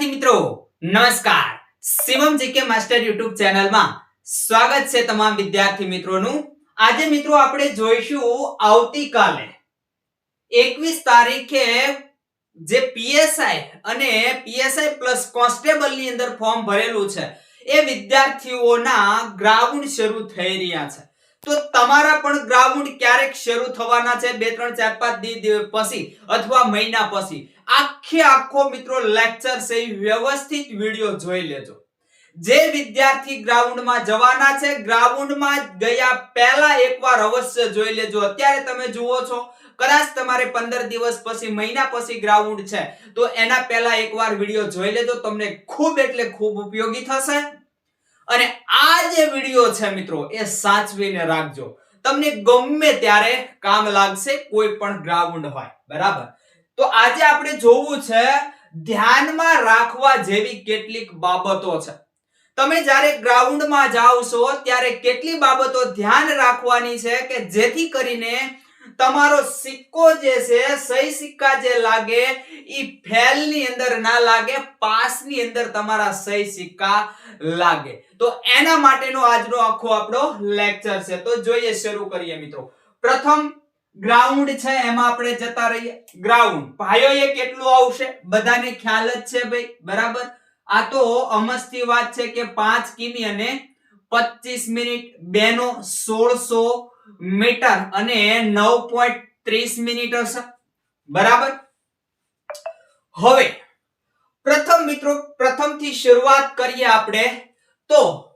વિદ્યાર્થી મિત્રો, નમસ્કાર. શિવમ જીકે માસ્ટર યુટ્યુબ ચેનલમાં સ્વાગત છે તમામ વિદ્યાર્થી મિત્રોનું. આજે મિત્રો આપણે જોઈશું આવતીકાલે એકવીસ તારીખે જે પીએસઆઈ અને પીએસઆઈ પ્લસ કોન્સ્ટેબલની અંદર ફોર્મ ભરેલું છે, એ વિદ્યાર્થીઓના ગ્રાઉન્ડ શરૂ થઈ રહ્યા છે. તો તમારા પણ ગ્રાઉન્ડ ક્યારેક શરૂ થવાના છે? બે, ત્રણ, ચાર, પાંચ પછી અથવા મહિના પછી? આખે આખો મિત્રો લેક્ચર છે વ્યવસ્થિત વિડિયો જોઈ લેજો. જે વિદ્યાર્થી ગ્રાઉન્ડમાં જવાના છે, ગ્રાઉન્ડમાં ગયા પહેલા એકવાર અવશ્ય જોઈ લેજો. અત્યારે તમે જુઓ છો, કદાચ તમારે પંદર દિવસ પછી, મહિના પછી ગ્રાઉન્ડ છે, તો એના પહેલા એકવાર વીડિયો જોઈ લેજો. તમને ખૂબ એટલે ખૂબ ઉપયોગી થશે. અને આ જે વીડિયો છે મિત્રો, એ સાચવીને રાખજો. તમને ગમે ત્યારે કામ લાગશે, કોઈ પણ ગ્રાઉન્ડ હોય, બરાબર? તો આજે આપણે જોવું છે, ધ્યાનમાં રાખવા જેવી કેટલીક બાબતો છે. તમે જ્યારે ગ્રાઉન્ડમાં જાઓ છો, ત્યારે કેટલી બાબતો ધ્યાન રાખવાની છે કે જેથી કરીને તમારો સિક્કો જે છે, સહી સિક્કા જે લાગે, ઈ ફેલ અંદર ના લાગે પાસ અંદર તમારા સહી સિક્કા લાગે. તો એના માટેનો આજનો આખો આપણો લેક્ચર છે. તો જોઈએ શરૂ કરીએ મિત્રો. પ્રથમ ગ્રાઉન્ડ છે, એમાં આપણે જતા રહીએ. ગ્રાઉન્ડ ભાઈઓ એ કેટલું આવશે? બધાને ખ્યાલ જ છે ભાઈ, બરાબર? આ તો અમસ્તી વાત છે કે પાંચ કિમી અને પચીસ મિનિટ, બેનો સોળસો મીટર અને નવ પોઈન્ટ ત્રીસ મિનિટ હશે. બરાબર? હવે, પ્રથમ મિત્રો, પ્રથમથી શરૂઆત કરીએ આપણે, તો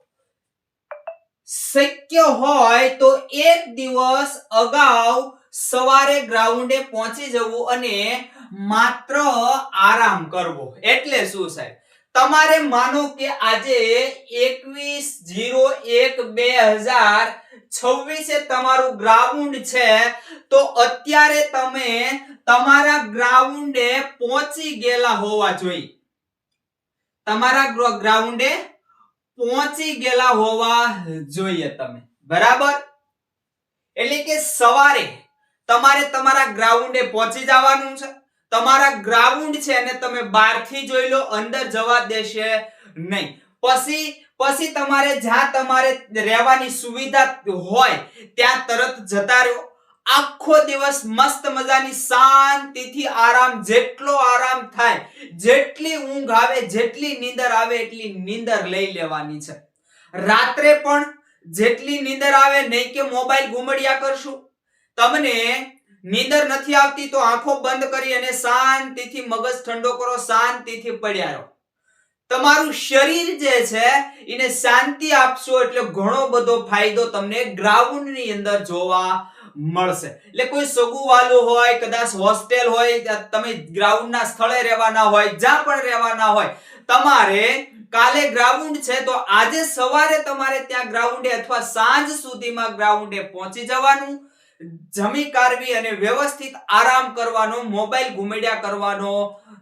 શક્ય હોય તો એક દિવસ અગાઉ સવારે ગ્રાઉન્ડે પહોંચી જવું અને માત્ર આરામ કરવો. એટલે શું સાહેબ? તમારે માનો કે આજે એકવીસ જીરો એક બે હજાર છવ્વીસે તમારું ગ્રાઉન્ડ છે, તો અત્યારે તમે તમારા ગ્રાઉન્ડે પહોંચી ગયેલા હોવા જોઈએ. તમારા ગ્રાઉન્ડે પહોંચી ગયેલા હોવા જોઈએ તમે. બરાબર? એટલે કે સવારે તમારે તમારા ગ્રાઉન્ડે પહોંચી જવાનું છે. તમારા ગ્રાઉન્ડ છે અને તમે બહારથી જોઈ લો, અંદર જવા દેશે નહીં. પછી પછી તમારે જ્યાં તમારે રહેવાની સુવિધા હોય, ત્યાં તરત જતા રહ્યો આખો દિવસ મસ્ત મજાની શાંતિથી આરામ, જેટલો આરામ થાય, જેટલી ઊંઘ આવે, જેટલી નીંદર આવે, એટલી નીંદર લઈ લેવાની છે. રાત્રે પણ જેટલી નીંદર આવે, નહીં કે મોબાઈલ ઘુમડિયા કરશું. તમને નીંદર નથી આવતી, તો આંખો બંધ કરી અને શાંતિથી મગજ ઠંડો કરો, શાંતિથી પડ્યા રહો. તમારું શરીર જે છે, એને શાંતિ આપશો એટલે ઘણો બધો ફાયદો તમને ગ્રાઉન્ડની અંદર જોવા મળશે. એટલે કોઈ સગુવાલું હોય, કદાચ હોસ્ટેલ હોય તમે ગ્રાઉન્ડ ના સ્થળે રહેવાના હોય, જ્યાં પણ રહેવાના હોય, તમારે કાલે ગ્રાઉન્ડ છે તો આજે સવારે તમારે ત્યાં ગ્રાઉન્ડે અથવા સાંજ સુધીમાં ગ્રાઉન્ડે પહોંચી જવાનું, જમી કાઢવી અને વ્યવસ્થિત આરામ કરવાનો, મોબાઈલ ઘુમેડ્યા કરવાનો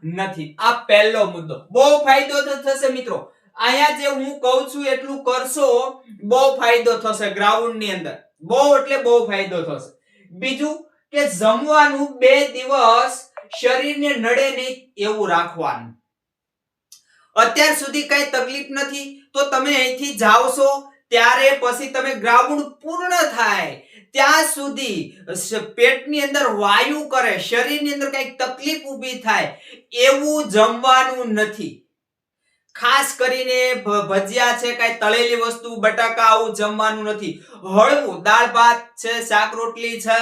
નથી. આ પહેલો મુદ્દો. બહુ ફાયદો થશે મિત્રો. અહીંયા જે હું કહું છું એટલું કરશો, બહુ ફાયદો થશે ગ્રાઉન્ડની અંદર. બહુ એટલે બહુ ફાયદો થશે. બીજું કે જમવાનું બે દિવસ શરીરને નડે નહીં એવું રાખવાનું. અત્યાર સુધી કઈ તકલીફ નથી, તો તમે અહીંથી જાઓ છો ત્યારે પછી તમે ગ્રાઉન્ડ પૂર્ણ થાય. ત્યાં સુધી પેટની અંદર વાયુ કરે, શરીરની અંદર કંઈક તકલીફ ઊભી થાય, એવું જમવાનું નથી. ખાસ કરીને ભજીયા છે, કઈ તળેલી વસ્તુ, બટાકા આવું જમવાનું નથી. હળવું, દાળ, ભાત છે, શાક, રોટલી છે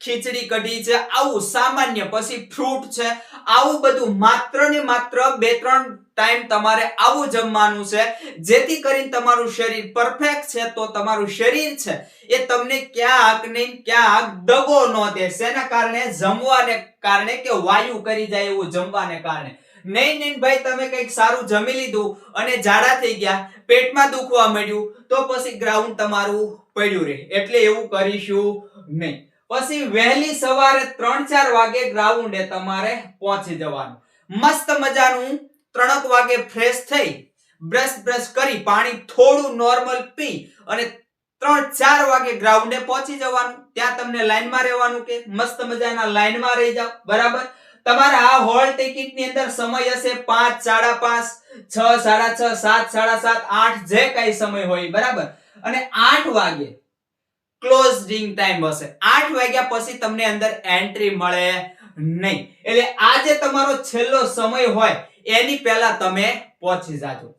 ખીચડી કઢી છે, આવું સામાન્ય, પછી ફ્રૂટ છે, આવું બધું માત્ર ને માત્ર બે ત્રણ ટાઈમ તમારે આવું જમવાનું છે, જેથી કરીને તમારું શરીર પરફેક્ટ છે, તો તમારું શરીર છે, એ તમને ક્યાંક ને ક્યાંક દગો ન દે એના કારણે જમવાને કારણે કે વાયુ કરી જાય એવું જમવાને કારણે. નહીં નહીં, ભાઈ, તમે કંઈક સારું જમી લીધું અને ઝાડા થઈ ગયા, પેટમાં દુખવા મળ્યું તો પછી ગ્રાઉન્ડ તમારું પડ્યું રહે. એટલે એવું કરીશું નહીં. પછી વહેલી સવારે ત્રણ ચાર વાગે ગ્રાઉન્ડે તમારે પહોંચી જવાનું. મસ્ત મજાનું ત્રણક વાગે ફ્રેશ થઈ બ્રશ બ્રશ કરી, પાણી થોડું નોર્મલ પી અને ત્રણ ચાર વાગે ગ્રાઉન્ડે પહોંચી જવાનું. ત્યાં તમને લાઈનમાં રહેવાનું કે મસ્ત મજાના લાઈનમાં રહી જાવ બરાબર? તમારા હોલ ટિકિટની અંદર સમય હશે પાંચ, સાડા પાંચ, છ, સાડા છ, સાત, સાડા સાત, આઠ, જે કઈ સમય હોય. બરાબર? અને આઠ વાગે ક્લોઝિંગ ટાઈમ હશે. આઠ વાગ્યા પછી તમને અંદર એન્ટ્રી મળે નહીં. એટલે આ જે તમારો છેલ્લો સમય હોય, એની પહેલા તમે પહોંચી જાજો.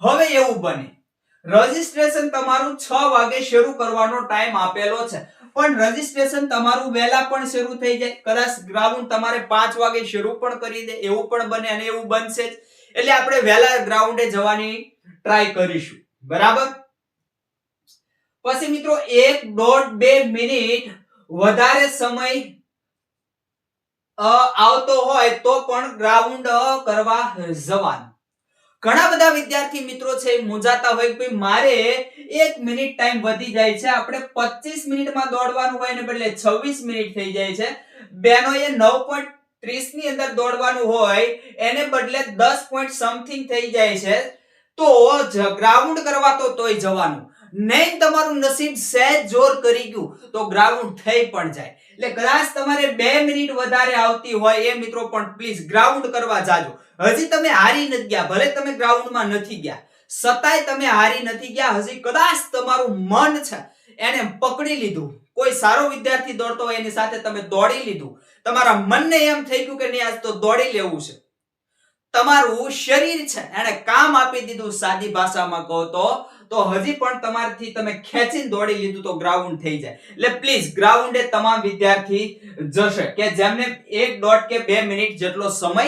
હવે એવું બને. રજીસ્ટ્રેશન તમારું છ વાગે શરૂ કરવાનો ટાઈમ આપેલો છે. પણ રજીસ્ટ્રેશન તમારું વહેલા પણ શરૂ થઈ જાય. કદાચ ગ્રાઉન્ડ તમારે પાંચ વાગે શરૂ પણ કરી દે. એવું પણ બને અને એવું બનશે એટલે આપણે વહેલા ગ્રાઉન્ડે જવાની ટ્રાય કરીશું. બરાબર? પછી મિત્રો એક દોઢ બે મિનિટ વધારે સમય આવતો હોય તો પણ ગ્રાઉન્ડ કરવા જવાનું. ઘણા બધા વિદ્યાર્થી મિત્રો છે એ મૂંઝાતા હોય કે મારે એક મિનિટ ટાઈમ વધી જાય છે. આપણે 25 મિનિટમાં દોડવાનું હોય ને બદલે 26 મિનિટ થઈ જાય છે. બેનોએ 9.30 ની અંદર દોડવાનું હોય, એને બદલે દસ પોઈન્ટ સમથિંગ થઈ જાય છે. તો ગ્રાઉન્ડ કરવા તો તોય જવાનું. નહીં તમારું નસીબ સહેજ જોર કરી ગયું, તો ગ્રાઉન્ડ થઈ પણ જાય. એટલે કદાચ તમારે બે મિનિટ વધારે આવતી હોય એ મિત્રો પણ પ્લીઝ ગ્રાઉન્ડ કરવા જાજો. હજી તમે હારી નથી ગયા, ભલે તમે ગ્રાઉન્ડમાં નથી ગયા. સતાય તમે હારી નથી ગયા, હજી કદાચ તમારું મન છે એને પકડી લીધું. કોઈ સારો વિદ્યાર્થી દોડતો હોય એની સાથે તમે દોડી લીધું. તમારા મનને એમ થઈ ગયું કે નહીં, આજ તો દોડી લેવું છે. તમારું શરીર છે એને કામ આપી દીધું સાદી ભાષામાં કહો તો તો હજી પણ તમારથી તમે ખેંચીને દોડી લીધું તો ગ્રાઉન્ડ થઈ જાય. એટલે પ્લીઝ ગ્રાઉન્ડે તમામ વિદ્યાર્થી જશે કે જેમને એક દોઢ કે બે મિનિટ જેટલો સમય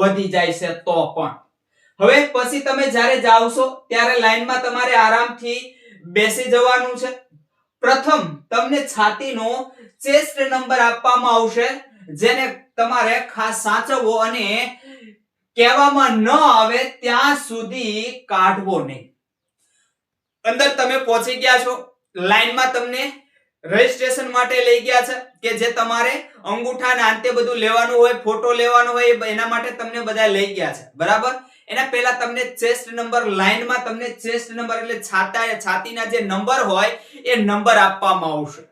વધી જાય છે તો પણ. હવે પછી તમે જ્યારે જાવશો ત્યારે લાઈનમાં તમારે આરામથી બેસી જવાનું છે. પ્રથમ તમને છાતીનો ચેસ્ટ નંબર આપવામાં આવશે, જેને તમારે ખાસ સાચવવો અને કહેવામાં ન આવે ત્યાં સુધી કાઢવો નહીં. અંદર તમે પહોંચી ગયા છો. લાઈનમાં તમને રજીસ્ટ્રેશન માટે લઈ ગયા છે કે જે તમારે અંગૂઠા ને અંતે બધું લેવાનું હોય ફોટો લેવાનો હોય એના માટે તમને બધા લઈ ગયા છે. બરાબર? એના પહેલા તમને ચેસ્ટ નંબર લાઈનમાં તમને ચેસ્ટ નંબર એટલે છાતા, છાતીના જે નંબર હોય, એ નંબર આપવામાં આવશે.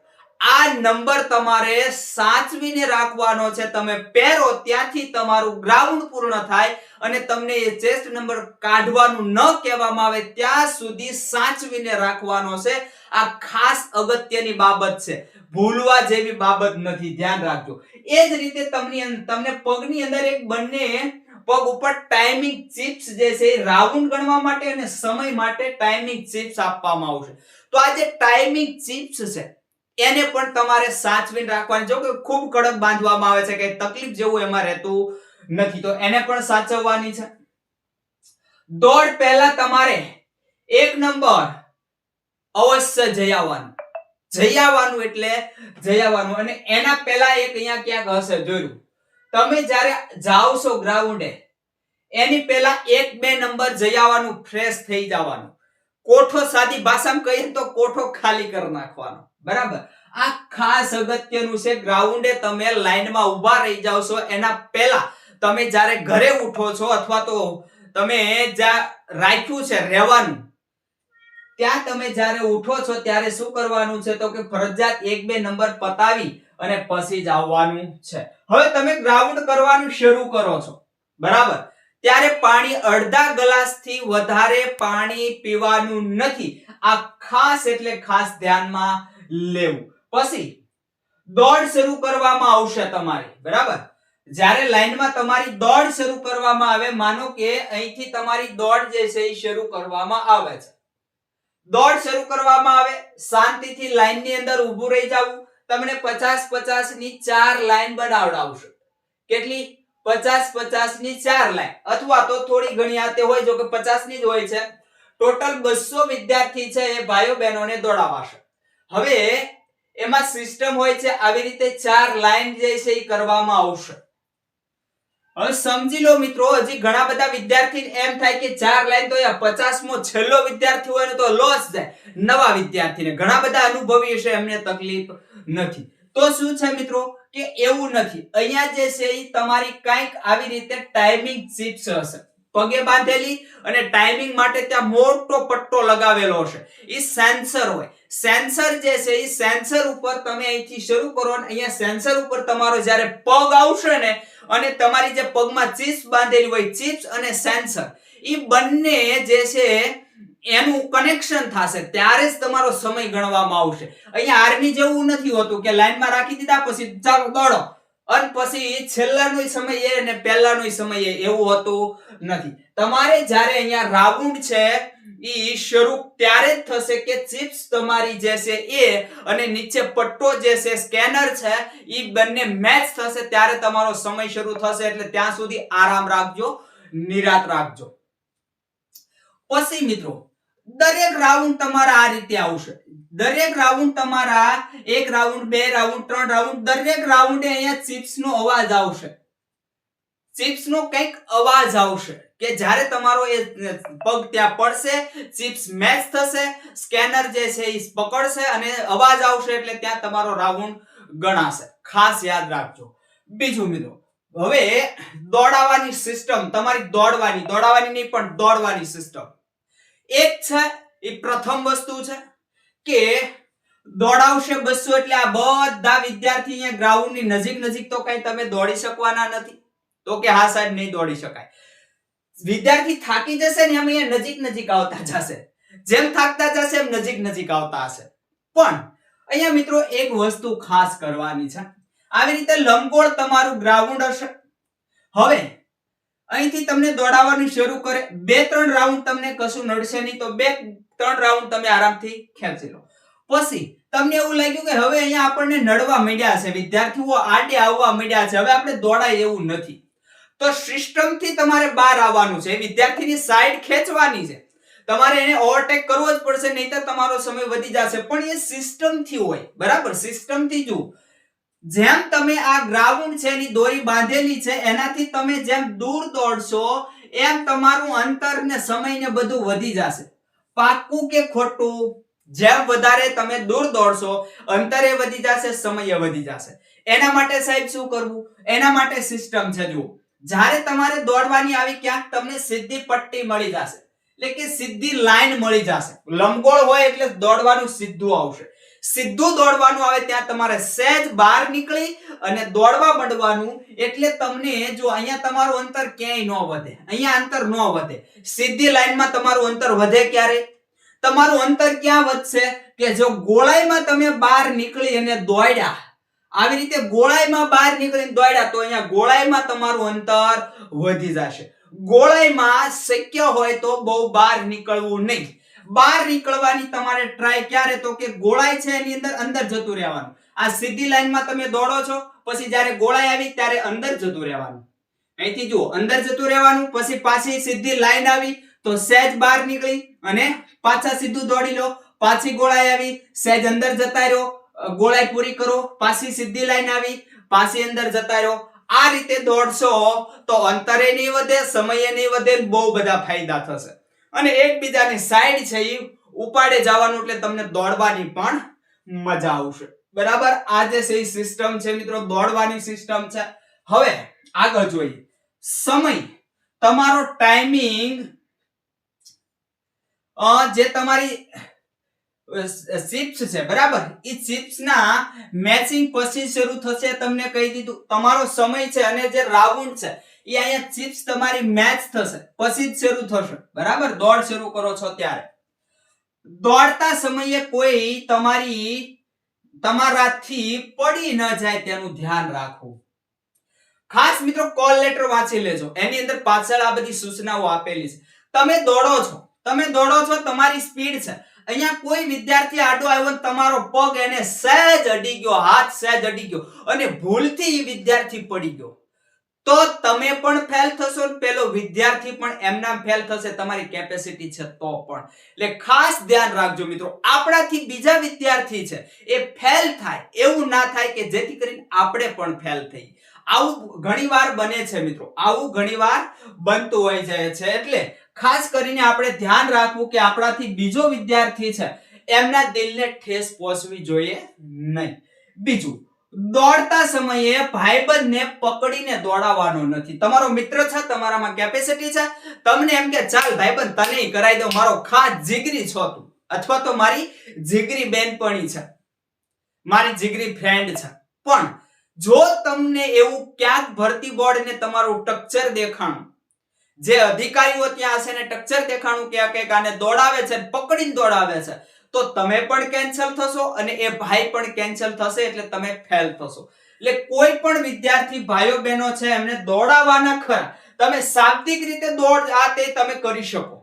આ નંબર તમારે સાચવીને રાખવાનો છે. તમે પહેરો ત્યાંથી તમારું ગ્રાઉન્ડ પૂર્ણ થાય અને તમને એ ચેસ્ટ નંબર કાઢવાનું ન કહેવામાં આવે, ત્યાં સુધી સાચવીને રાખવાનો છે. આ ખાસ અગત્યની બાબત છે. ભૂલવા જેવી બાબત નથી. ધ્યાન રાખજો. એ જ રીતે તમને તમને પગની અંદર એક બંને પગ ઉપર ટાઈમિંગ ચિપ્સ જે છે રાઉન્ડ ગણવા માટે અને સમય માટે ટાઈમિંગ ચિપ્સ આપવામાં આવશે. તો આ જે ટાઈમિંગ ચિપ્સ છે એને પણ તમારે સાચવીને રાખવાની. જો કે ખૂબ કડક બાંધવામાં આવે છે કે તકલીફ જેવું એમાં રહેતું નથી. તો એને પણ સાચવવાની છે. દોડ પહેલા તમારે એક નંબર અવશ્ય જઈ આવવાનું જઈ આવવાનું એટલે જઈ આવવાનું અને એના પહેલા એક અહીંયા ક્યાંક હશે જોયું. તમે જ્યારે જાઓ છો ગ્રાઉન્ડે, એની પહેલા એક બે નંબર જઈ આવવાનું ફ્રેશ થઈ જવાનું. કોઠો સાદી ભાષામાં કહીએ તો કોઠો ખાલી કરી નાખવાનો. બરાબર? આ ખાસ અગત્યનું છે, ગ્રાઉન્ડે તમે લાઈનમાં ઊભા રહી જાવ છો. એના પહેલા તમે જ્યારે ઘરે ઉઠો છો અથવા તો તમે રાખ્યું છે, રહેવાનું, ત્યાં તમે જ્યારે ઉઠો છો, ત્યારે શું કરવાનું છે તો કે ફરજિયાત એક બે નંબર પતાવી અને પછી જ આવવાનું છે. હવે તમે ગ્રાઉન્ડ કરવાનું શરૂ કરો છો. બરાબર? ત્યારે પાણી અડધા ગ્લાસથી વધારે પાણી પીવાનું નથી. આ ખાસ એટલે ખાસ ધ્યાનમાં લેવું. પછી દોડ શરૂ કરવામાં આવશે તમારે, બરાબર? જ્યારે લાઈનમાં તમારી દોડ શરૂ કરવામાં આવે, માનો કે અહીંથી તમારી દોડ જે છે એ શરૂ કરવામાં આવે છે. દોડ શરૂ કરવામાં આવે, શાંતિથી લાઈનની અંદર ઊભું રહી જવું, તમને પચાસ પચાસની ચાર લાઈન બનાવડાવશે કેટલી? પચાસ પચાસની ચાર લાઈન. અથવા તો થોડી ઘણી આતે હોય, જો કે પચાસની જ હોય છે. ટોટલ બસો વિદ્યાર્થી છે એ ભાઈઓ બહેનોને દોડાવાશે. હવે એમાં સિસ્ટમ હોય છે, આવી રીતે ચાર લાઈન જે છે એ કરવામાં આવશે. હવે સમજી લો મિત્રો, હજી ઘણા બધા વિદ્યાર્થી એમ થાય કે ચાર લાઈન તો પચાસ મો છેલ્લો વિદ્યાર્થી હોય તો લોસ જાય. નવા વિદ્યાર્થીને ઘણા બધા અનુભવી હશે, એમને તકલીફ નથી. તો શું છે મિત્રો? કે એવું નથી. અહીંયા જે છે એ તમારી કંઈક આવી રીતે ટાઈમિંગ ચિપ્સ હશે. પગે બાંધેલી અને ટાઈમિંગ માટે ત્યાં મોટો પટ્ટો લગાવેલો હશે. એ સેન્સર હોય. સેન્સર જે છે એ સેન્સર ઉપર તમે અહીંથી શરૂ કરો અને અહીંયા સેન્સર ઉપર તમારો જ્યારે પગ આવશે ને, અને તમારી જે પગમાં ચિપ્સ બાંધેલી હોય, ચિપ્સ અને સેન્સર એ બંને જે છે, એનું કનેક્શન થશે. ત્યારે જ તમારો સમય ગણવામાં આવશે. અહીંયા આર્મી જેવું નથી હોતું કે લાઈનમાં રાખી દીધા, પછી ચાલો દોડો. અને પછી છેલ્લાનો સમય એ અને પહેલાનો સમય એ એવું હતું નથી. તમારે જ્યારે અહીંયા રાઉન્ડ છે, ઈ શરૂ ત્યારે જ થશે કે ચિપ્સ તમારી જે છે એ અને નીચે પટ્ટો જે છે, સ્કેનર છે, ઈ બંને મેચ થશે ત્યારે તમારો સમય શરૂ થશે એટલે ત્યાં સુધી આરામ રાખજો નિરાત રાખજો. પછી મિત્રો દરેક રાઉન્ડ તમારા આ રીતે આવશે. દરેક રાઉન્ડ તમારા એક રાઉન્ડ બે રાઉન્ડ ત્રણ રાઉન્ડ દરેક રાઉન્ડે અહીંયા ચિપ્સ નો અવાજ આવશે. ચિપ્સ નો કંઈક અવાજ આવશે કે જ્યારે તમારો એ પગ ત્યાં પડશે ચિપ્સ મેચ થશે સ્કેનર જે છે એ પકડશે અને અવાજ આવશે એટલે ત્યાં તમારો રાઉન્ડ ગણાશે. ખાસ યાદ રાખજો. બીજું મિત્રો, હવે દોડાવાની સિસ્ટમ તમારી દોડવાની, દોડાવાની નહીં પણ દોડવાની સિસ્ટમ એક છે, એ પ્રથમ વસ્તુ છે કે દોડાવશે બસો એટલે આ બધા વિદ્યાર્થી અહીંયા ગ્રાઉન્ડની નજીક નજીક તો કઈ તમે દોડી શકવાના નથી. તો કે હા સાહેબ, નહીં દોડી શકાય. વિદ્યાર્થી થાકી જશે ને એમ અહીંયા નજીક નજીક આવતા જશે. જેમ થાકતા જશે એમ નજીક નજીક આવતા હશે. પણ અહીંયા મિત્રો એક વસ્તુ ખાસ કરવાની છે. આવી રીતે લંબગોળ તમારું ગ્રાઉન્ડ હશે. હવે અહીંથી તમને દોડાવવાનું શરૂ કરે. બે, ત્રણ રાઉન્ડ તમને કશું નડશે નહીં, તો બે, ત્રણ રાઉન્ડ તમે આરામથી ખેંચી લો. પછી, તમને એવું લાગ્યું કે હવે અહીંયા આપણને નડવા માંડ્યા છે, વિદ્યાર્થીઓ આડે આવવા માંડ્યા છે, હવે આપણે દોડાય એવું નથી. તો સિસ્ટમથી તમારે બહાર આવવાનું છે, વિદ્યાર્થીની સાઈડ ખેંચવાની છે. તમારે એને ઓવરટેક કરવો જ પડશે નહીતર તમારો સમય વધી જશે. પણ એ સિસ્ટમથી હોય, બરાબર? સિસ્ટમથી જુઓ જેમ તમે આ ગ્રાઉન્ડ છે એની દોરી બાંધેલી છે, એનાથી તમે જેમ દૂર દોડશો, એમ તમારું અંતર ને સમય ને બધું વધી જશે. પાક્કું કે ખોટું, જેમ વધારે તમે દૂર દોડશો, અંતરે વધી જશે, સમય વધી જશે. એના માટે સાહેબ શું કરવું? એના માટે સિસ્ટમ છે, જુઓ. જ્યારે તમારે દોડવાની આવી ક્યાંક તમને સીધી પટ્ટી મળી જશે. એટલે કે સીધી લાઈન મળી જશે. લંબગોળ હોય એટલે દોડવાનું સીધું આવશે. સીધું દોડવાનું આવે ત્યાં તમારે સહેજ બહાર નીકળી અને દોડવા માંડવાનું એટલે તમને જો અહીંયા તમારું અંતર ક્યાંય ન વધે, અહીંયા અંતર ન વધે. સીધી લાઈનમાં તમારું અંતર વધે ક્યારે? તમારું અંતર ક્યાં વધશે? કે જો ગોળાઈમાં તમે બહાર નીકળી અને દોડ્યા, આવી રીતે ગોળાઈમાં બહાર નીકળીને દોડ્યા, તો અહીંયા ગોળાઈમાં તમારું અંતર વધી જશે. ગોળાઈમાં શક્ય હોય તો બહુ બહાર નીકળવું નહીં. બહાર નીકળવાની તમારે ટ્રાય ક્યારે તો કે ગોળાઈ છે એની અંદર અંદર જતું રહેવાનું. આ સીધી લાઈનમાં તમે દોડો છો, પછી જ્યારે ગોળાઈ આવી ત્યારે અંદર જતું રહેવાનું. અહીંથી જુઓ, અંદર જતું રહેવાનું, પછી પાછી સીધી લાઈન આવી, તો સહેજ બહાર નીકળી અને પાછા સીધું દોડી લો. પાછી ગોળાઈ આવી, સહેજ અંદર જતા રહ્યો. ગોળાઈ પૂરી કરો, પાછી સીધી લાઈન આવી, પાછી અંદર જતા રહ્યો. આ રીતે દોડશો તો અંતરે નહીં વધે, સમયે નહીં વધે, બહુ બધા ફાયદા થશે. અને એકબીજાની સાઈડ છે એ ઉપાડે જવાનું એટલે તમને દોડવાની પણ મજા આવશે. બરાબર? આ જે છે સિસ્ટમ છે મિત્રો, દોડવાની સિસ્ટમ છે. હવે આગળ જોઈએ. સમય. તમારો ટાઈમિંગ જે તમારી ચિપ્સ છે, બરાબર? એ ચિપ્સના મેચિંગ પછી શરૂ થશે. તમને કહી દીધું. તમારો સમય છે અને જે રાઉન્ડ છે એ અહીંયા ચિપ્સ તમારી મેચ થશે. પછી જ શરૂ થશે. બરાબર? દોડ શરૂ કરો છો ત્યારે. દોડતા સમયે કોઈ તમારી તમારાથી પડી ન જાય તેનું ધ્યાન રાખવું. ખાસ મિત્રો કોલ લેટર વાંચી લેજો. એની અંદર પાછળ આ બધી સૂચનાઓ આપેલી છે. તમે દોડો છો. તમે દોડો છો, તમારી સ્પીડ છે. અહીંયા કોઈ વિદ્યાર્થી આડો આવ્યો તમારો પગ એને સહેજ અડી ગયો, હાથ સહેજ અડી ગયો અને ભૂલથી એ વિદ્યાર્થી પડી ગયો. તો તમે પણ ફેલ થશો ને પેલો વિદ્યાર્થી પણ એમના ફેલ થશે, તમારી કેપેસિટી છે તો પણ. એટલે ખાસ ધ્યાન રાખજો મિત્રો, આપણાથી બીજા વિદ્યાર્થી છે, એ ફેલ થાય, એવું ના થાય કે જેથી કરીને આપણે પણ ફેલ થઈ. આવું ઘણીવાર બને છે મિત્રો, આવું ઘણીવાર બનતું હોય જાય છે એટલે ખાસ કરીને આપણે ધ્યાન રાખવું કે આપણાથી બીજો વિદ્યાર્થી છે, એમના દિલને ઠેસ પહોંચવી જોઈએ નહીં. બીજું દોડતા સમયે ભાઈબંધને પકડીને દોડાવવાનો નથી. તમારો મિત્ર છે, તમારામાં કેપેસિટી છે. તમને એમ કે, ચાલ ભાઈબંધ, તને કરાવી દો મારો ખાસ જીગરી છો તું. અથવા તો મારી જીગરી બેનપણી છે. મારી જીગરી ફ્રેન્ડ છે. પણ જો તમને એવું ક્યાંક ભરતી બોર્ડ ને તમારું ટક્ચર દેખાણું, જે અધિકારીઓ ત્યાં હશે ને ટક્ચર દેખાણું કે કંઈક આને દોડાવે છે પકડીને દોડાવે છે તો તમે પણ કેન્સલ થશો અને એ ભાઈ પણ કેન્સલ થશે એટલે તમે ફેલ થશો. એટલે કોઈ પણ વિદ્યાર્થી ભાઈઓ બહેનો છે, એમને દોડાવવાના ખરા. તમે શાબ્દિક રીતે દોડ, આ તે તમે કરી શકો.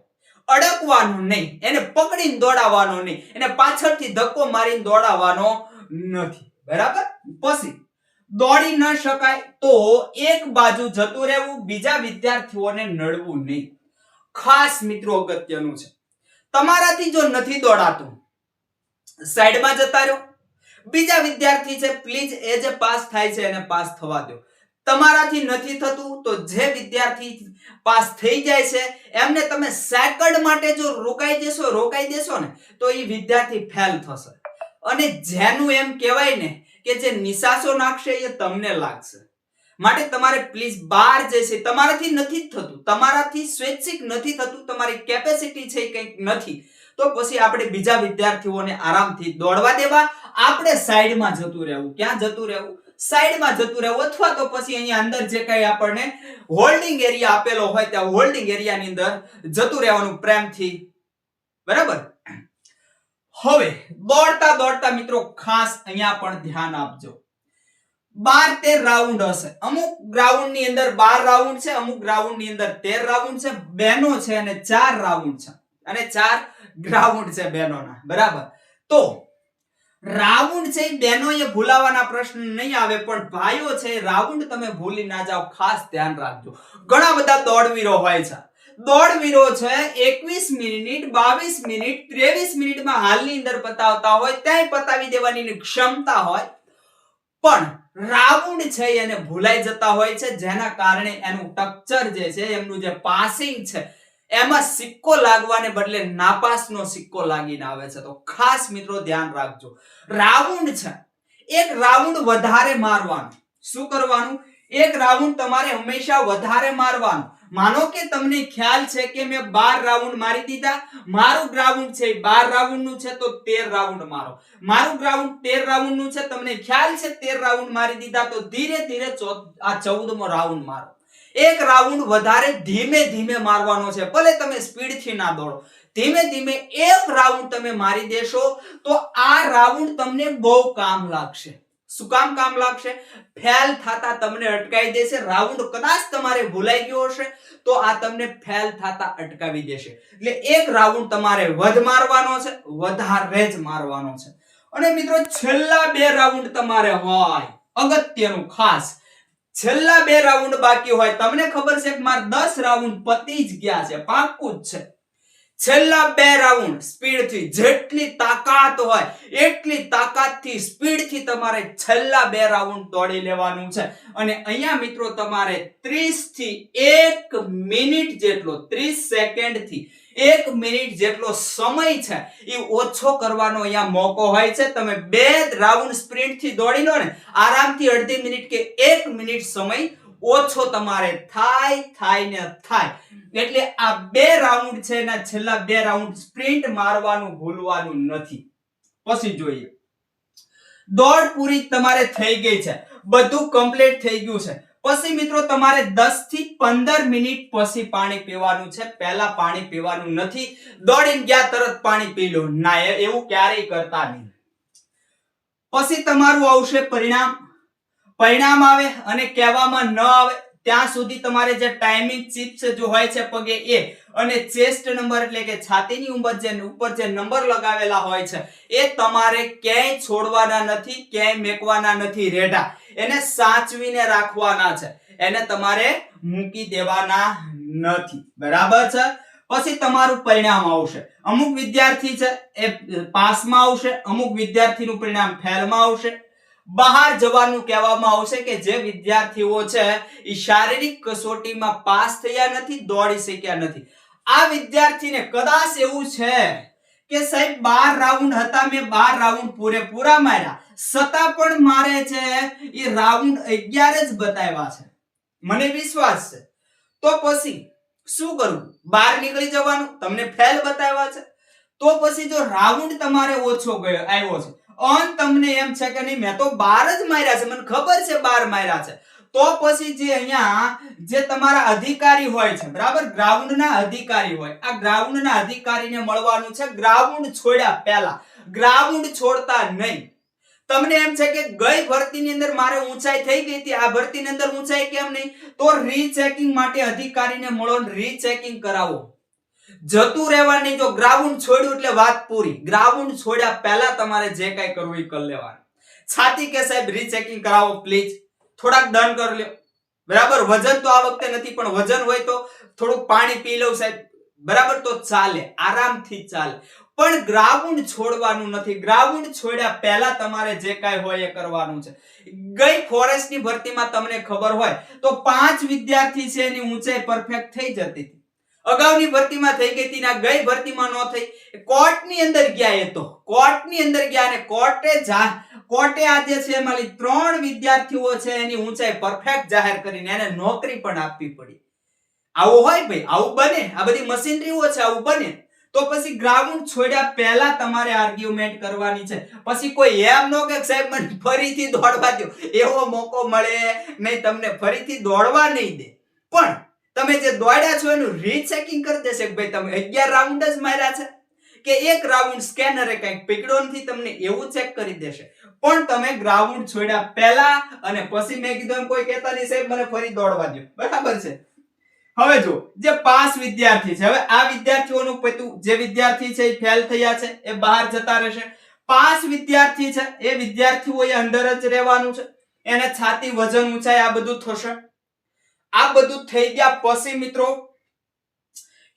અડકવાનું નહીં, એને પકડીને દોડાવવાનો નહીં, એને પાછળથી ધક્કો મારીને દોડાવવાનો નથી. બરાબર? પછી, દોડી ન શકાય તો એક બાજુ જતું રહેવું, બીજા વિદ્યાર્થીઓને નડવું નહીં. ખાસ મિત્રો અગત્યનું છે. તમારાથી જો નથી દોડાતું સાઈડમાં જતા રહો. બીજા વિદ્યાર્થી છે પ્લીઝ એ જે પાસ થાય છે, એને પાસ થવા દો. તમારાથી નથી થતું તો જે વિદ્યાર્થી પાસ થઈ જાય છે, એમને તમે સેકન્ડ માટે જો રોકાઈ દેશો રોકાઈ દેશો ને, તો એ વિદ્યાર્થી ફેલ થશે. અને જેનું એમ કહેવાય ને કે જે નિશાસો નાખશે એ તમને લાગશે. માટે તમારે પ્લીઝ બહાર જે છે, તમારાથી નથી જ થતું. તમારાથી સ્વૈચ્છિક નથી થતું, તમારી કેપેસિટી છે કંઈક નથી. તો પછી આપણે બીજા વિદ્યાર્થીઓને આરામથી દોડવા દેવા. આપણે સાઈડમાં જતું રહેવું. ક્યાં જતું રહેવું? સાઈડમાં જતું રહેવું. અથવા તો પછી અહીંયા અંદર જે કઈ આપણને હોલ્ડિંગ એરિયા આપેલો હોય, ત્યાં હોલ્ડિંગ એરિયાની અંદર જતું રહેવાનું પ્રેમથી. બરાબર? હવે, દોડતા દોડતા મિત્રો ખાસ અહીંયા પણ ધ્યાન આપજો. બાર તેર રાઉન્ડ હશે. અમુક ગ્રાઉન્ડની અંદર બાર રાઉન્ડ છે, અમુક ગ્રાઉન્ડની અંદર તેર રાઉન્ડ છે, બેનો છે અને ચાર રાઉન્ડ છે. અને ચાર ગ્રાઉન્ડ છે બેનોના બરાબર? તો રાઉન્ડ છે બેનો એ ભૂલાવાના પ્રશ્ન નહીં આવે, પણ ભાઈઓ છે રાઉન્ડ તમે ભૂલી ના જાઓ, ખાસ ધ્યાન રાખજો. ઘણા બધા દોડવીરો હોય છે. દોડવીરો છે એકવીસ મિનિટ, બાવીસ મિનિટ, ત્રેવીસ મિનિટમાં હાલની અંદર પતાવતા હોય ત્યાં પતાવી દેવાની ક્ષમતા હોય. પણ રાઉન્ડ છે એને ભૂલાઈ જતા હોય છે, જેના કારણે એનું ટક્ચર જે છે, એમનું જે પાસિંગ છે એમાં સિક્કો લાગવાને બદલે નાપાસનો સિક્કો લાગીને આવે છે. તો ખાસ મિત્રો ધ્યાન રાખજો. રાઉન્ડ છે. એક રાઉન્ડ વધારે મારવાનું. શું કરવાનું? એક રાઉન્ડ તમારે હંમેશા વધારે મારવાનું. માનો કે તમને ખ્યાલ છે કે મેં બાર રાઉન્ડ મારી દીધા. મારું ગ્રાઉન્ડ છે બાર રાઉન્ડનું છે, તો તેર રાઉન્ડ મારો. મારું ગ્રાઉન્ડ તેર રાઉન્ડનું છે, તમને ખ્યાલ છે તેર રાઉન્ડ મારી દીધા, તો ધીરે ધીરે આ ચૌદમો રાઉન્ડ મારો. એક રાઉન્ડ વધારે ધીમે ધીમે મારવાનો છે. ભલે તમે સ્પીડથી ના દોડો. ધીમે ધીમે એક રાઉન્ડ તમે મારી દેશો તો આ રાઉન્ડ તમને બહુ કામ લાગશે. શું કામ કામ લાગશે? ફેલ થતા તમને અટકાવી દેશે. રાઉન્ડ કદાચ તમારે ભૂલાઈ ગયો હશે તો આ તમને ફેલ થતા અટકાવી દેશે. એટલે એક રાઉન્ડ તમારે વધ મારવાનો છે, વધારે જ મારવાનો છે. અને મિત્રો, છેલ્લા બે રાઉન્ડ તમારે હોય અગત્યનું ખાસ છેલ્લા બે રાઉન્ડ બાકી હોય. તમને ખબર છે કે મારે દસ રાઉન્ડ પતી જ ગયા છે. પાકું જ છે. છેલ્લા બે રાઉન્ડ સ્પીડથી જેટલી તાકાત હોય, એટલી તાકાતથી સ્પીડથી તમારે છેલ્લા બે રાઉન્ડ દોડી લેવાનું છે. અને અહીંયા મિત્રો તમારે 30 થી 1 મિનિટ જેટલો 30 સેકન્ડથી એક મિનિટ જેટલો સમય છે, એ ઓછો કરવાનો અહીંયા મોકો હોય છે. તમે બે રાઉન્ડ સ્પ્રિન્ટથી દોડી લો ને, આરામથી અડધી મિનિટ કે એક મિનિટ સમય ઓછો તમારે થાય થાય ને થાય. એટલે આ બે રાઉન્ડ છે એના છેલ્લા બે રાઉન્ડ સ્પ્રિન્ટ મારવાનું ભૂલવાનું નથી. પછી જોઈએ. દોડ પૂરી તમારે થઈ ગઈ છે. બધું કમ્પ્લીટ થઈ ગયું છે. પછી મિત્રો તમારે 10 થી 15 મિનિટ પછી પાણી પીવાનું છે. પહેલા પાણી પીવાનું નથી. દોડીને ગયા તરત પાણી પી લો. ના એવું ક્યારેય કરતા નહીં. પછી તમારું આવશે પરિણામ. પરિણામ આવે અને કહેવામાં ન આવે. ત્યાં સુધી તમારે જે ટાઈમિંગ ચિપ્સ જો હોય છે પગે એ અને ચેસ્ટ નંબર એટલે કે છાતીની ઉંમર જે ઉપર જે નંબર લગાવેલા હોય છે, એ તમારે ક્યાંય છોડવાના નથી, ક્યાંય મેકવાના નથી. રેઢા એને સાચવીને રાખવાના છે. એને તમારે મૂકી દેવાના નથી. બરાબર છે? પછી તમારું પરિણામ આવશે. અમુક વિદ્યાર્થી છે એ પાસમાં આવશે, અમુક વિદ્યાર્થીનું પરિણામ ફેલમાં આવશે. બહાર જવાનું કહેવામાં આવશે કે જે વિદ્યાર્થીઓ છે એ શારીરિક કસોટીમાં પાસ થયા નથી, દોડી શક્યા નથી. આ વિદ્યાર્થીને કદાચ એવું છે કે સાહેબ, બાર રાઉન્ડ હતા, મેં બાર રાઉન્ડ પૂરેપૂરા માર્યા. છતાં પણ મારે છે, એ રાઉન્ડ અગિયાર જ બતાવ્યા છે. મને વિશ્વાસ છે. તો પછી શું કરવું બહાર નીકળી જવાનું, તમને ફેલ બતાવ્યા છે. તો પછી જો રાઉન્ડ તમારે ઓછો ગયો, આવ્યો છે. અન તમને એમ છે કે નહીં, મેં તો બાર જ માર્યા છે. મને ખબર છે બાર માર્યા છે. તો પછી જે અહીંયા જે તમારા અધિકારી હોય છે, બરાબર? ગ્રાઉન્ડના અધિકારી હોય. આ ગ્રાઉન્ડના અધિકારીને મળવાનું છે. ગ્રાઉન્ડ છોડ્યા પહેલા. ગ્રાઉન્ડ છોડતા નહીં. તમને એમ છે કે ગઈ ભરતીની અંદર મારે ઊંચાઈ થઈ ગઈ હતી. આ ભરતીની અંદર ઊંચાઈ કેમ નહીં? તો રીચેકિંગ માટે અધિકારીને મળો રીચેકિંગ કરાવો. જતું રહેવાની જો ગ્રાઉન્ડ છોડ્યું એટલે વાત પૂરી. ગ્રાઉન્ડ છોડ્યા પહેલા તમારે જે કાંઈ કરવું એ કરી લેવાનું. છાતી કે સાહેબ, રીચેકિંગ કરાવો, પ્લીઝ. થોડાક ડન કરી લ્યો. બરાબર? વજન તો આ વખતે નથી, પણ વજન હોય તો થોડુંક પાણી પી લઉં સાહેબ. બરાબર? તો ચાલે. આરામથી ચાલે. પણ ગ્રાઉન્ડ છોડવાનું નથી. ગ્રાઉન્ડ છોડ્યા પહેલા તમારે જે કાંઈ હોય એ કરવાનું છે. ગઈ ફોરેસ્ટની ભરતીમાં તમને ખબર હોય તો પાંચ વિદ્યાર્થી છે એની ઊંચાઈ પરફેક્ટ થઈ જતી હતી. અગાઉની ભરતીમાં થઈ ગઈ હતી ગઈ ભરતીમાં ન થઈ. કોર્ટની અંદર ગયા એ તો. કોર્ટની અંદર ગયા અને કોર્ટે કોર્ટે આજે છે એમાંથી ત્રણ વિદ્યાર્થીઓ છે એની ઊંચાઈ પરફેક્ટ જાહેર કરીને એને નોકરી પણ આપવી પડી. આવું હોય ભાઈ, આવું બને. આ બધી મશીનરીઓ છે, આવું બને. તો પછી ગ્રાઉન્ડ છોડ્યા પહેલા તમારે આર્ગ્યુમેન્ટ કરવાની છે. પછી કોઈ એમ નો કે સાહેબ, મને ફરીથી દોડવા દો એવો મોકો મળે નહીં, તમને ફરીથી દોડવા નહીં દે. પણ તમે જે દોડ્યા છો એનું રીચેકિંગ કરી દેશે કે ભાઈ તમે 11 રાઉન્ડ જ માર્યા છે. કે એક રાઉન્ડ સ્કેનરે કંઈક પીકડો નથી, તમને એવું ચેક કરી દેશે. પણ તમે ગ્રાઉન્ડ છોડ્યા પહેલા અને પછી મેં કીધું એમ કોઈ કહેતા નહીં, સાહેબ, મને ફરી દોડવા દો બરાબર છે? હવે જો જે પાસ વિદ્યાર્થી છે, હવે આ વિદ્યાર્થીઓનું પતું, જે વિદ્યાર્થી છે એ ફેલ થયા છે, એ બહાર જતા રહેશે. પાસ વિદ્યાર્થી છે, એ વિદ્યાર્થીઓએ અંદર જ રહેવાનું છે. એને છાતી વજન ઊંચાઈ આ બધું થશે. આ બધું થઈ ગયા પછી મિત્રો,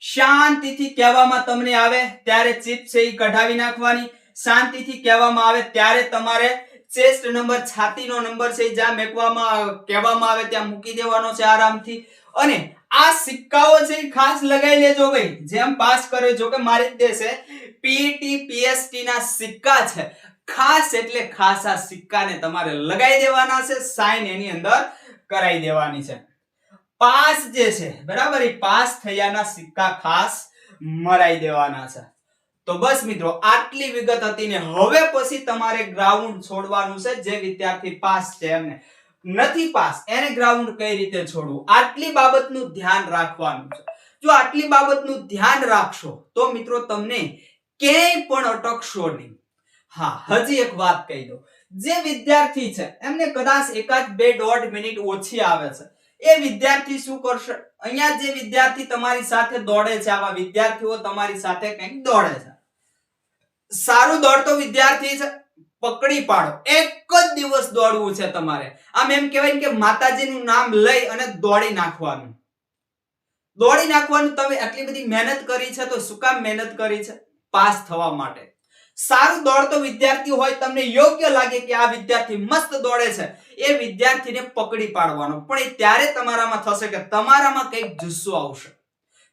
શાંતિથી કહેવામાં તમને આવે ત્યારે ચીપ છે એ કઢાવી નાખવાની. શાંતિથી કહેવામાં આવે ત્યારે તમારે ચેસ્ટ નંબર, છાતીનો નંબર છે જ્યાં મેકવામાં, કહેવામાં આવે ત્યાં મૂકી દેવાનો છે આરામથી. અને આ સિક્કાઓ છે ખાસ લગાવી લેજો ભાઈ, જેમ પાસ કર્યો, જો કે મારી જ દેશે. પીટી પીએસટી ના સિક્કા છે. ખાસ એટલે ખાસ આ સિક્કાને તમારે લગાવી દેવાના છે સાઇન એની અંદર કરાવી દેવાની છે. પાસ જે છે, બરાબર? એ પાસ થયાના સિક્કા ખાસ મરાઈ દેવાના છે. તો બસ મિત્રો, આટલી વિગત હતી ને હવે પછી તમારે ગ્રાઉન્ડ છોડવાનું છે, જે વિદ્યાર્થી પાસ છે એમને. નથી પાસ, એને ગ્રાઉન્ડ કઈ રીતે છોડવું? આટલી બાબતનું ધ્યાન રાખવાનું છે. જો આટલી બાબતનું ધ્યાન રાખશો, તો મિત્રો તમને ક્યાંય પણ અટકશો નહીં. હા, હજી એક વાત કહી દો જે વિદ્યાર્થી છે, એમને કદાચ એકાદ બે દોઢ મિનિટ ઓછી આવે છે. એ વિદ્યાર્થી શું કરશે? અહીંયા જે વિદ્યાર્થી તમારી સાથે દોડે છે, આવા વિદ્યાર્થીઓ તમારી સાથે કંઈક દોડે છે. સારું દોડતો વિદ્યાર્થી છે, પકડી પાડો. એક જ દિવસ દોડવું છે તમારે. આમ એમ કહેવાય કે માતાજીનું નામ લઈ અને દોડી નાખવાનું. દોડી નાખવાનું, તમે આટલી બધી મહેનત કરી છે તો શું કામ મહેનત કરી છે? પાસ થવા માટે. સારું દોડતો વિદ્યાર્થી હોય, તમને યોગ્ય લાગે કે આ વિદ્યાર્થી મસ્ત દોડે છે, એ વિદ્યાર્થીને પકડી પાડવાનો. પણ એ ત્યારે તમારામાં થશે કે તમારામાં કંઈક જુસ્સો આવશે.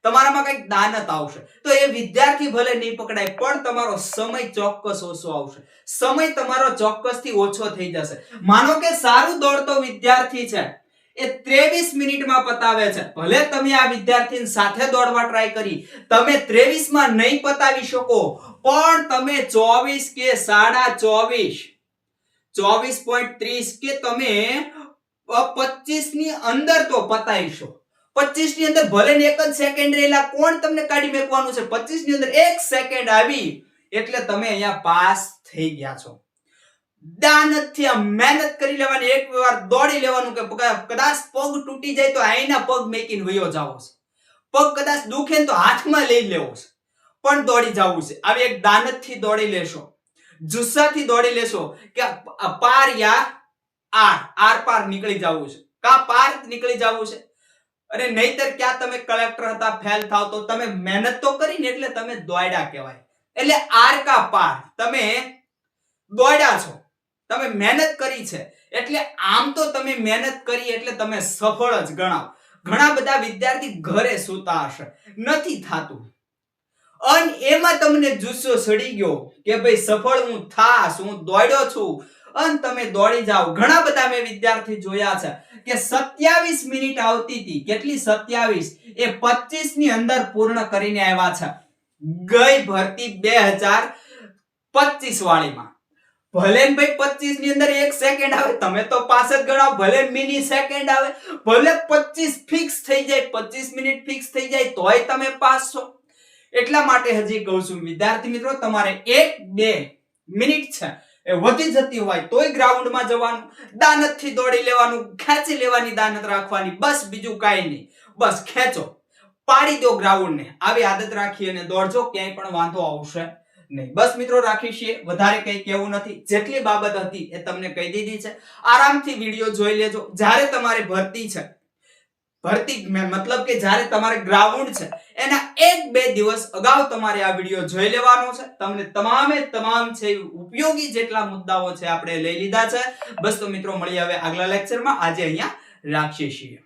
તમારામાં કંઈક દાનત આવશે. તો એ વિદ્યાર્થી ભલે નહીં પકડાય, પણ તમારો સમય ચોક્કસ ઓછો આવશે. સમય તમારો ચોક્કસથી ઓછો થઈ જશે. માનો કે સારું દોડતો વિદ્યાર્થી છે એ ત્રેવીસ મિનિટમાં પતાવે છે. ભલે તમે આ વિદ્યાર્થી સાથે દોડવા ટ્રાય કરી, તમે ત્રેવીસ નહીં પતાવી શકો, પણ તમે ચોવીસ કે સાડા ચોવીસ ચોવીસ પોઈન્ટ ત્રીસ કે તમે પચીસ અંદર તો પતાવીશો પચીસની અંદર ભલે ને એક જ સેકન્ડ રહેલા, કોણ તમને કાઢી મેકવાનું છે? પચીસની અંદર એક સેકન્ડ આવી, એટલે તમે અહીંયા પાસ થઈ ગયા છો. દાનતથી મહેનત કરી લેવાની, એક વાર દોડી લેવાનું કે કદાચ પગ તૂટી જાય તો આઈના પગ મેકીને વયો જાવો છે. પગ કદાચ દુખે તો હાથમાં લઈ લેવો છે. પણ દોડી જવું છે. આવી એક દાનતથી દોડી લેશો. જુસ્સાથી દોડી લેશો કે પાર યા આર આર પાર નીકળી જવું છે. કા પાર નીકળી જવું છે? અને નહીતર ક્યાં તમે કલેક્ટર હતા ફેલ થાવ તો તમે મહેનત તો કરીને એટલે તમે દોડ્યા કહેવાય. એટલે આર કા પાર? તમે દોડ્યા છો. તમે મહેનત કરી છે. એટલે આમ તો તમે મહેનત કરી એટલે તમે સફળ જ ગણાવ. ઘણા બધા વિદ્યાર્થી ઘરે સૂતા હશે. નથી થાતું. અને એમાં તમને જુસ્સો સડી ગયો કે ભાઈ સફળ હું થાશ, હું દોડ્યો છું. અને તમે દોડી જાઓ. ઘણા બધા મેં વિદ્યાર્થી જોયા છે કે 27 મિનિટ આવતી હતી. કેટલી 27 એ 25 ની અંદર પૂર્ણ કરીને આવ્યા છે. ગઈ ભરતી 2025 વાળીમાં. ભલે ભાઈ 25 ની અંદર એક સેકન્ડ આવે, તમે તો પાસ જ ગણાવો, ભલે મિની સેકન્ડ આવે, ભલે 25 ફિક્સ થઈ જાય 25 મિનિટ ફિક્સ થઈ જાય, તોય તમે પાસ છો. એટલા માટે હજી કહું છું, વિદ્યાર્થી મિત્રો, તમારે એક, બે મિનિટ છે. એ વધી જતી હોય તોય ગ્રાઉન્ડમાં જવાનું, દાનતથી દોડી લેવાનું, ખેંચી લેવાની દાનત રાખવાની, બસ બીજું કાંઈ નહીં. બસ ખેંચો. પાડી દો ગ્રાઉન્ડને આવી આદત રાખી અને દોડજો, ક્યાંય પણ વાંધો આવશે. નહીં. બસ મિત્રો રાખી છીએ. વધારે કંઈ કેવું નથી. જેટલી બાબત હતી એ તમને કહી દીધી છે. આરામથી વીડિયો જોઈ લેજો. જ્યારે તમારે ભરતી છે, ભરતી મતલબ કે જ્યારે તમારે ગ્રાઉન્ડ છે, એના એક બે દિવસ અગાઉ તમારે આ વીડિયો જોઈ લેવાનો છે. તમને તમામે તમામ છે ઉપયોગી જેટલા મુદ્દાઓ છે આપણે લઈ લીધા છે. બસ તો મિત્રો મળી હવે આગલા લેક્ચરમાં આજે અહીંયા રાખીએ છીએ.